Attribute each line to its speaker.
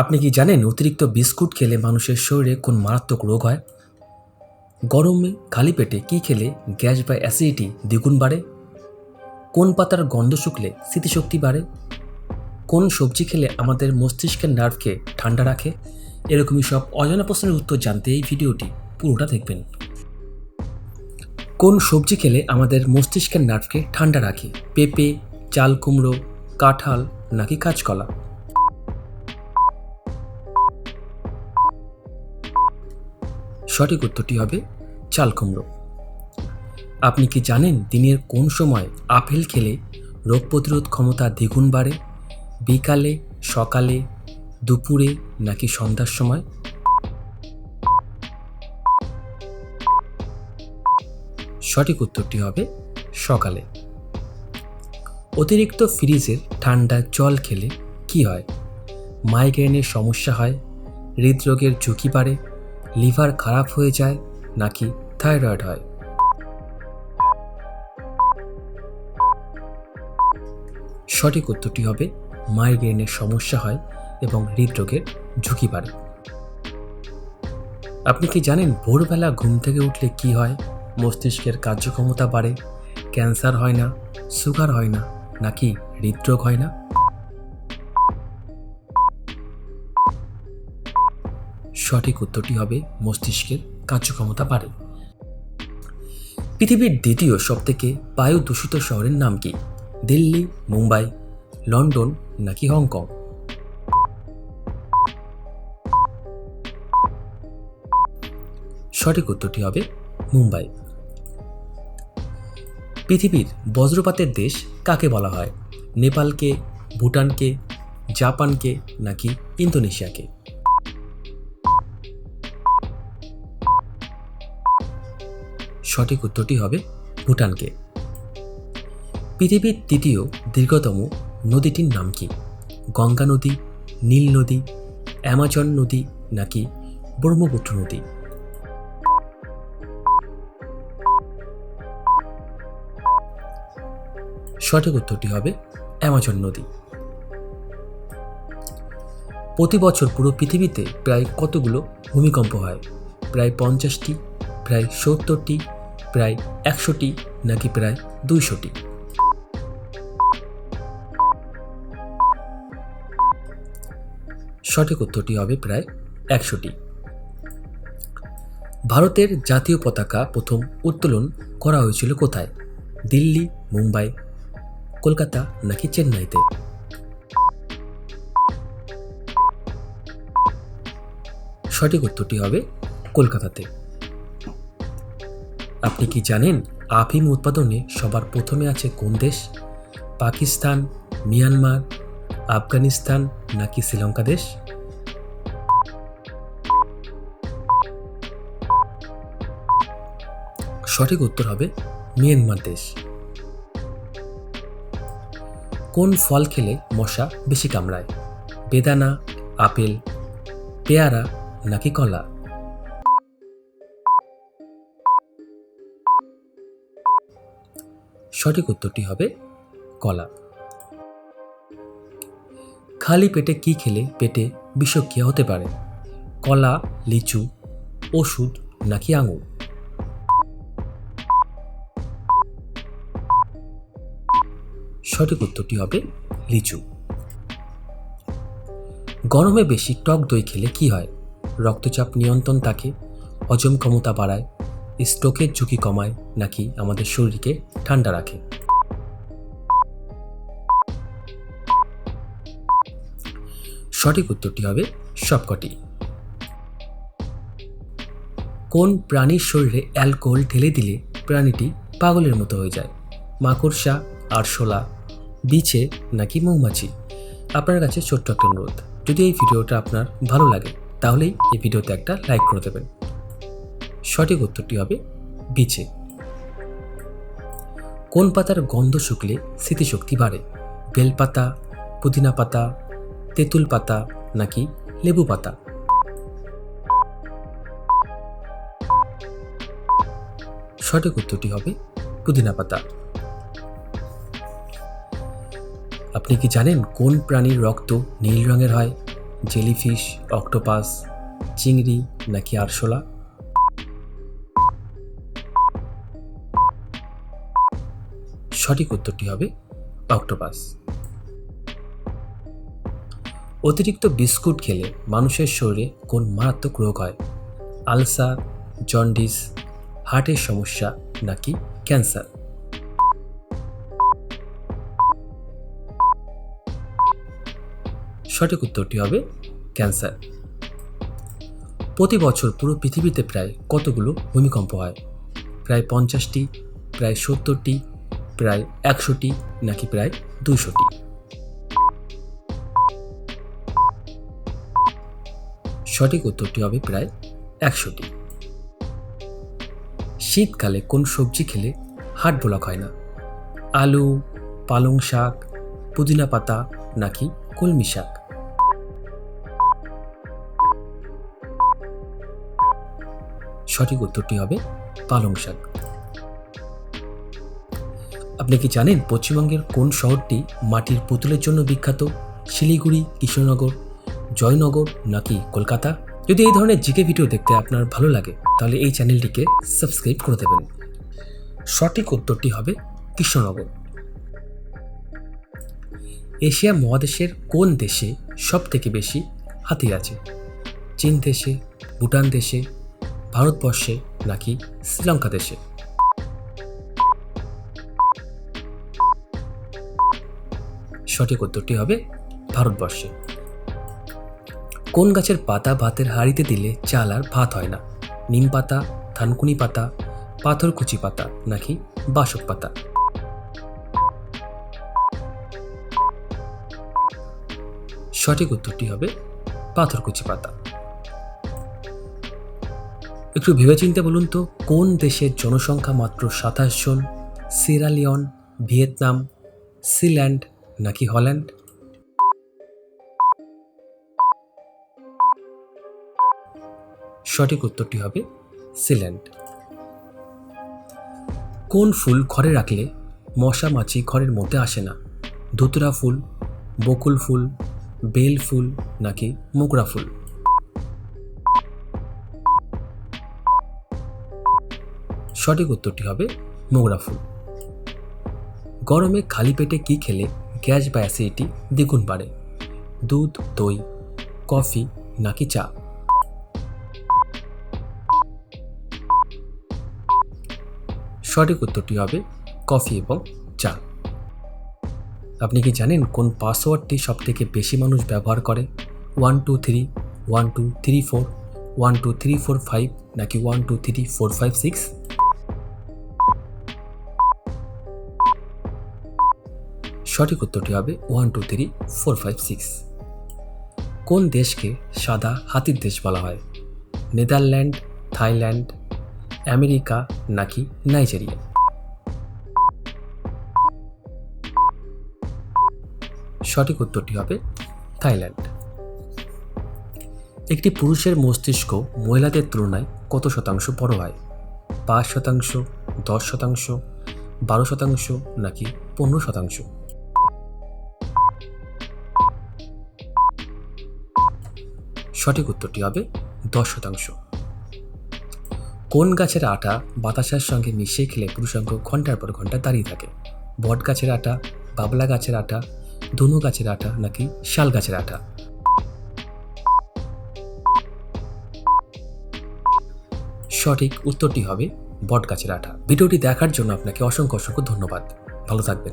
Speaker 1: আপনি কি জানেন অতিরিক্ত বিস্কুট খেলে মানুষের শরীরে কোন মারাত্মক রোগ হয়? গরমে খালি পেটে কী খেলে গ্যাস বা অ্যাসিডিটি দ্বিগুণ বাড়ে? কোন পাতার গন্ধ শুকলে স্মৃতিশক্তি বাড়ে? কোন সবজি খেলে আমাদের মস্তিষ্কের নার্ভকে ঠান্ডা রাখে? এরকমই সব অজানা প্রশ্নের উত্তর জানতে এই ভিডিওটি পুরোটা দেখবেন। কোন সবজি খেলে আমাদের মস্তিষ্কের নার্ভকে ঠান্ডা রাখে? পেঁপে, চাল কুমড়ো, কাঁঠাল নাকি কাঁচকলা? সঠিক উত্তরটি হবে চালকুমড়ো আপনি কি জানেন দিনের কোন সময় আপেল খেলে রোগ প্রতিরোধ ক্ষমতা দ্বিগুণ বাড়ে? বিকালে, সকালে, দুপুরে নাকি সন্ধ্যার সময়? সঠিক উত্তরটি হবে সকালে। অতিরিক্ত ফ্রিজের ঠান্ডা জল খেলে কি হয়? মাইগ্রেনের সমস্যা হয়, হৃদরোগের ঝুঁকি বাড়ে লিভার খারাপ হয়ে যায় নাকি থাইরয়েড হয়? সঠিক উত্তরটি হবে মাইগ্রেনের সমস্যা হয় এবং হৃদরোগের ঝুঁকি বাড়ে। আপনি কি জানেন ভোরবেলা ঘুম থেকে উঠলে কি হয়? মস্তিষ্কের কার্যক্ষমতা বাড়ে, ক্যান্সার হয় না, সুগার হয় না, নাকি হৃদরোগ হয় না? সঠিক উত্তরটি হবে মস্তিষ্কের কার্যক্ষমতা বাড়ে। পৃথিবীর দ্বিতীয় সবথেকে বায়ু দূষিত শহরের নাম কি? দিল্লি, মুম্বাই, লন্ডন নাকি হংকং? সঠিক উত্তরটি হবে মুম্বাই। পৃথিবীর বজ্রপাতের দেশ কাকে বলা হয়? নেপালকে, ভুটানকে, জাপানকে নাকি ইন্দোনেশিয়াকে? সঠিক উত্তরটি হবে ভুটানকে। পৃথিবীর তৃতীয় দীর্ঘতম নদীটির নাম কি? গঙ্গা নদী, নীল নদী, অ্যামাজন নদী নাকি ব্রহ্মপুত্র নদী? সঠিক উত্তরটি হবে অ্যামাজন নদী। প্রতি বছর পুরো পৃথিবীতে প্রায় কতগুলো ভূমিকম্প হয়? প্রায় পঞ্চাশটি, প্রায় সত্তরটি প্রায় একশোটি নাকি প্রায় দুইশোটি? সঠিক উত্তরটি হবে প্রায় একশোটি। ভারতের জাতীয় পতাকা প্রথম উত্তোলন করা হয়েছিল কোথায়? দিল্লি, মুম্বাই, কলকাতা নাকি চেন্নাইতে? সঠিক উত্তরটি হবে কলকাতাতে। আপনি কি জানেন আফিম উৎপাদনে সবার প্রথমে আছে কোন দেশ? পাকিস্তান, মিয়ানমার, আফগানিস্তান নাকি শ্রীলঙ্কা দেশ? সঠিক উত্তর হবে মিয়ানমার দেশ। কোন ফল খেলে মশা বেশি কামড়ায়? বেদানা, আপেল, পেয়ারা নাকি কলা? সঠিক উত্তরটি হবে কলা। খালি পেটে কি খেলে পেটে বিষক্রিয়া হতে পারে? কলা, লিচু, ওষুধ নাকি আঙুর? সঠিক উত্তরটি হবে লিচু। গরমে বেশি টক দই খেলে কি হয়? রক্তচাপ নিয়ন্ত্রণ থাকে হজম ক্ষমতা বাড়ায়? স্ট্রোকের ঝুঁকি কমায় নাকি আমাদের শরীরকে ঠান্ডা রাখে? সঠিক উত্তরটি হবে সবকটি। কোন প্রাণীর শরীরে অ্যালকোহল ঢেলে দিলে প্রাণীটি পাগলের মতো হয়ে যায়? মাকড়সা, আরশোলা, বিছে নাকি মৌমাছি? আপনার কাছে ছোট্ট একটা অনুরোধ। যদি এই ভিডিওটা আপনার ভালো লাগে, তাহলেই এই ভিডিওতে একটা লাইক করে দেবেন। সঠিক উত্তরটি হবে বিচে। কোন পাতার গন্ধ শুকলে স্মৃতিশক্তি বাড়ে? বেলপাতা পুদিনা পাতা, তেঁতুল পাতা নাকি লেবু পাতা? সঠিক উত্তরটি হবে পুদিনা পাতা। আপনি কি জানেন কোন প্রাণীর রক্ত নীল রঙের হয়? জেলিফিশ, অক্টোপাস, চিংড়ি নাকি আরশোলা? সঠিক উত্তরটি হবে অক্টোপাস। অতিরিক্ত বিস্কুট খেলে মানুষের শরীরে কোন মারাত্মক রোগ হয়? আলসার, জন্ডিস, হার্টের সমস্যা নাকি ক্যান্সার? সঠিক উত্তরটি হবে ক্যান্সার। প্রতি বছর পুরো পৃথিবীতে প্রায় কতগুলো ভূমিকম্প হয়? প্রায় পঞ্চাশটি, প্রায় সত্তরটি প্রায় একশোটি নাকি প্রায় দুশোটি সঠিক উত্তরটি হবে প্রায় একশোটি। শীতকালে কোন সবজি খেলে হাট ব্লক হয় না? আলু, পালং শাক, পুদিনা পাতা নাকি কলমি শাক? সঠিক উত্তরটি হবে পালং শাক। আপনি কি জানেন পশ্চিমবঙ্গের কোন শহরটি মাটির পুতুলের জন্য বিখ্যাত? শিলিগুড়ি, কৃষ্ণনগর, জয়নগর নাকি কলকাতা? যদি এই ধরনের জিকে ভিডিও দেখতে আপনার ভালো লাগে, তাহলে এই চ্যানেলটিকে সাবস্ক্রাইব করে দেবেন। সঠিক উত্তরটি হবে কৃষ্ণনগর। এশিয়া মহাদেশের কোন দেশে সব থেকে বেশি হাতি আছে? চীন দেশে, ভুটান দেশে, ভারতবর্ষে নাকি শ্রীলঙ্কা দেশে? সঠিক উত্তরটি হবে ভারতবর্ষে। কোন গাছের পাতা ভাতের হাড়িতে দিলে চাল আর ভাত হয় না? নিম পাতা থানকুনি পাতা পাথরকুচি পাতা নাকি বাসক পাতা? সঠিক উত্তরটি হবে পাথরকুচি পাতা। একটু ভেবেচিন্তে বলুন তো, কোন দেশের জনসংখ্যা মাত্র সাতাশ জন? সিরালিয়ন ভিয়েতনাম, সিল্যান্ড নাকি হল্যান্ড? সঠিক উত্তরটি হবে সিল্যান্ড। কোন ফুল ঘরে রাখলে মশা মাছি ঘরের মধ্যে আসে না? ধুতরা ফুল, বকুল ফুল, বেল ফুল নাকি মোগরা ফুল? সঠিক উত্তরটি হবে মোগরা ফুল। গরমে খালি পেটে কি খেলে গ্যাস বা অ্যাসিডিটি দ্বিগুণ বাড়ে। দুধ, দই, কফি নাকি চা? সঠিক উত্তরটি হবে কফি এবং চা। আপনি কি জানেন কোন পাসওয়ার্ডটি সবথেকে বেশি মানুষ ব্যবহার করে? One two three one two three four one two three four five নাকি one two three four five six সঠিক উত্তরটি হবে one, two, three, four, five, six. কোন দেশকে সাদা হাতির দেশ বলা হয়? নেদারল্যান্ড, থাইল্যান্ড, আমেরিকা নাকি নাইজেরিয়া? সঠিক উত্তরটি হবে থাইল্যান্ড। একটি পুরুষের মস্তিষ্ক মহিলাদের তুলনায় কত শতাংশ বড় হয়? পাঁচ শতাংশ, দশ শতাংশ, বারো শতাংশ নাকি পনেরো শতাংশ? সঠিক উত্তরটি হবে দশ শতাংশ। কোন গাছের আটা বাতাসের সঙ্গে মিশিয়ে খেলে পুরুষাঙ্গ ঘণ্টার পর ঘণ্টা দাঁড়িয়ে থাকে? বট গাছের আটা, বাবলা গাছের আটা, ধনু গাছের আটা নাকি শাল গাছের আটা? সঠিক উত্তরটি হবে বট গাছের আটা। ভিডিওটি দেখার জন্য আপনাকে অসংখ্য অসংখ্য ধন্যবাদ। ভালো থাকবেন।